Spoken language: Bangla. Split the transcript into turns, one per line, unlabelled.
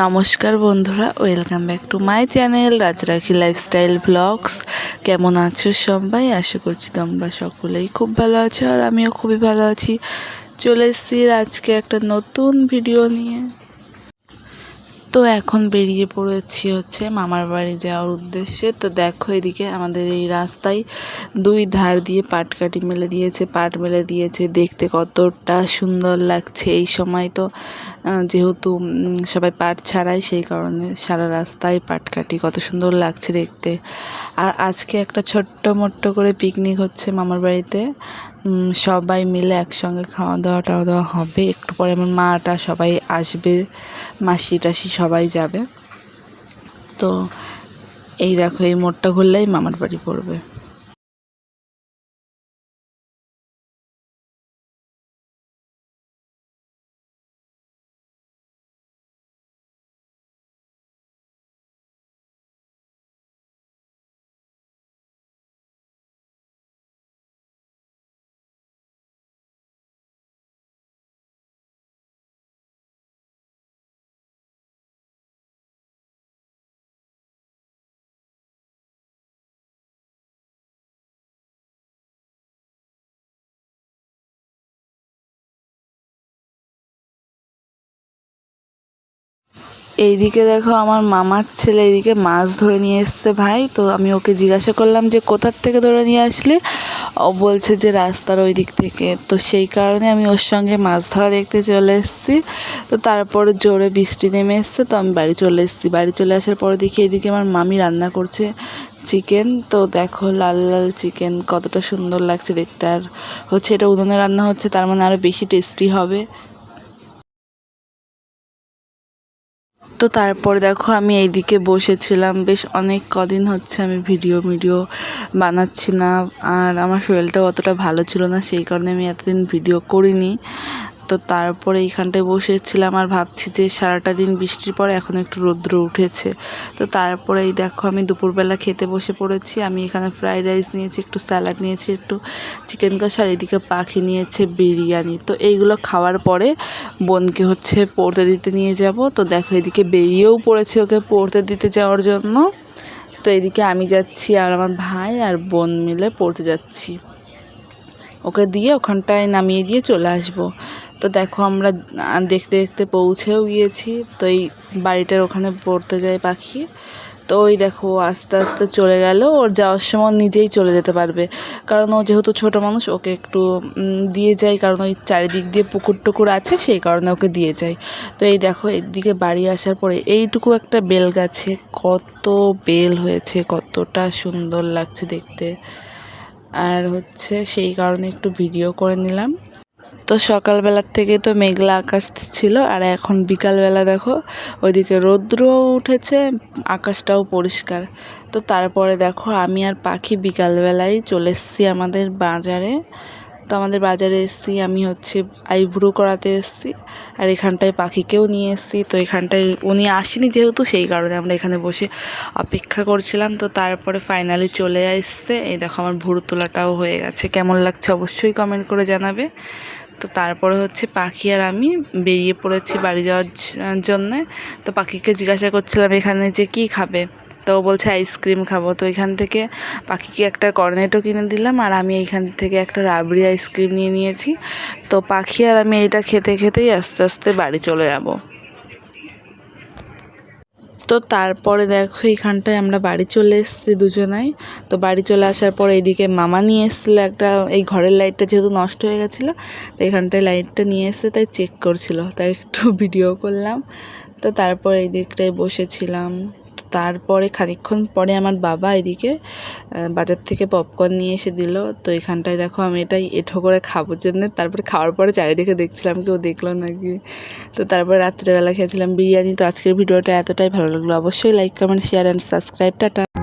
নমস্কার বন্ধুরা, welcome back to my channel Rajrakhi lifestyle blogs. কেমন আছো সবাই? আশা করছি তোমরা সকলেই খুব ভালো আছো আর আমিও খুবই ভালো আছি। চলে এসেছি আজকে একটা নতুন ভিডিও নিয়ে। তো এখন বেরিয়ে পড়েছি হচ্ছে মামার বাড়ি যাওয়ার উদ্দেশ্যে। তো দেখো এদিকে আমাদের এই রাস্তায় দুই ধার দিয়ে পাটকাঠি মেলে দিয়েছে, পাট মেলে দিয়েছে। দেখতে কতটা সুন্দর লাগছে। এই সময় তো যেহেতু সবাই পাট ছাড়ায়, সেই কারণে সারা রাস্তায় পাটকাঠি কত সুন্দর লাগছে দেখতে। আর আজকে একটা ছোট্ট মোট্ট করে পিকনিক হচ্ছে মামার বাড়িতে। সবাই মিলে একসঙ্গে খাওয়া দাওয়া টাওয়া দাওয়া হবে। একটু পরে আমার মাটা সবাই আসবে, মাসি টাসি সবাই যাবে। তো এই দেখো, এই মোড়টা ঘুরলেই মামার বাড়ি পড়বে। এইদিকে দেখো আমার মামার ছেলে এইদিকে মাছ ধরে নিয়ে এসছে ভাই। তো আমি ওকে জিজ্ঞাসা করলাম যে, কোথার থেকে ধরে নিয়ে আসলে? ও বলছে যে, রাস্তার ওই দিক থেকে। তো সেই কারণে আমি ওর সঙ্গে মাছ ধরা দেখতে চলে এসেছি। তো তারপর জোরে বৃষ্টি নেমে এসছে, তো আমি বাড়ি চলে এসেছি। বাড়ি চলে আসার পরে দেখি এদিকে আমার মামি রান্না করছে চিকেন। তো দেখো লাল লাল চিকেন কতটা সুন্দর লাগছে দেখতে। আর হচ্ছে এটা উনুনে রান্না হচ্ছে, তার মানে আরও বেশি টেস্টি হবে। তো তারপর দেখো আমি এইদিকে বসেছিলাম। বেশ অনেক কদিন হচ্ছে আমি ভিডিও ভিডিও বানাচ্ছি না, আর আমার শরীরটাও অতটা ভালো ছিল না, সেই কারণে আমি এতদিন ভিডিও করিনি। তো তারপরে এইখানটায় বসেছিলাম আর ভাবছি যে সারাটা দিন বৃষ্টির পরে এখন একটু রৌদ্র উঠেছে। তো তারপরে এই দেখো আমি দুপুরবেলা খেতে বসে পড়েছি। আমি এখানে ফ্রাইড রাইস নিয়েছি, একটু স্যালাড নিয়েছি, একটু চিকেন কষা এদিকে পাখি নিয়েছে বিরিয়ানি। তো এইগুলো খাওয়ার পরে বোনকে হচ্ছে পড়তে দিতে নিয়ে যাব। তো দেখো এদিকে বেরিয়েও পড়েছে ওকে পড়তে দিতে যাওয়ার জন্য। তো এদিকে আমি যাচ্ছি আর আমার ভাই আর বোন মিলে পড়তে যাচ্ছি। ওকে দিয়ে ওখানটায় নামিয়ে দিয়ে চলে আসব। তো দেখো আমরা দেখতে দেখতে পৌঁছেও গিয়েছি। তো এই বাড়িটার ওখানে পড়তে যায় পাখি। তো ওই দেখো আস্তে আস্তে চলে গেল। ওর যাওয়ার সময় নিজেই চলে যেতে পারবে। কারণ ও যেহেতু ছোট মানুষ, ওকে একটু দিয়ে যায়। কারণ ওই চারিদিক দিয়ে পুকুর টুকুর আছে, সেই কারণে ওকে দিয়ে যায়। তো এই দেখো এদিকে বাড়ি আসার পরে এইটুকু একটা বেল গাছে। কত বেল হয়েছে, কতটা সুন্দর লাগছে দেখতে। আর হচ্ছে সেই কারণে একটু ভিডিও করে নিলাম। তো সকালবেলার থেকে তো মেঘলা আকাশ ছিল আর এখন বিকালবেলা দেখো, ওইদিকে রৌদ্রও উঠেছে, আকাশটাও পরিষ্কার। তো তারপরে দেখো আমি আর পাখি বিকালবেলায় চলে এসছি আমাদের বাজারে। তো আমাদের বাজারে এসেছি, আমি হচ্ছে আইব্রো করাতে এসেছি আর এখানটায় পাখিকেও নিয়ে এসেছি। তো এখানটায় উনি আসেনি যেহেতু, সেই কারণে আমরা এখানে বসে অপেক্ষা করছিলাম। তো তারপরে ফাইনালি চলে এসছে এই দেখো আমার ভুরু তোলাটাও হয়ে গেছে। কেমন লাগছে অবশ্যই কমেন্ট করে জানাবে। তো তারপরে হচ্ছে পাখি আর আমি বেরিয়ে পড়েছি বাড়ি যাওয়ার জন্যে। তো পাখিকে জিজ্ঞাসা করছিলাম, এখানে যে কি খাবে? তো বলছে, আইসক্রিম খাব। তো এখান থেকে পাখিকে একটা কর্নেটো কিনে দিলাম আর আমি এইখান থেকে একটা রাবড়ি আইসক্রিম নিয়ে নিয়েছি। তো পাখি আর আমি এটা খেতে খেতেই আস্তে আস্তে বাড়ি চলে যাব। তো তারপরে দেখো এইখানটায় আমরা বাড়ি চলে এসেছি দুজনাই। তো বাড়ি চলে আসার পর এইদিকে মামা নিয়ে এসেছিল একটা, এই ঘরের লাইটটা যেহেতু নষ্ট হয়ে গেছিল, তো এখানটায় লাইটটা নিয়ে এসে তাই চেক করছিল। তাই একটু ভিডিও করলাম। তো তারপর এই দিকটায় বসেছিলাম। তারপরে খানিক্ষণ পরে আমার বাবা এদিকে বাজার থেকে পপকর্ন নিয়ে এসে দিল। তো এখানটায় দেখো আমি এটাই এঠো করে খাব জন্য। তারপরে খাওয়ার পরে চারিদিকে দেখছিলাম, কেউ দেখল নাকি? তো তারপরে রাত্রেবেলা খেয়েছিলাম বিরিয়ানি। তো আজকের ভিডিওটা এতটাই ভালো লাগল। অবশ্যই like comment share and subscribe tata.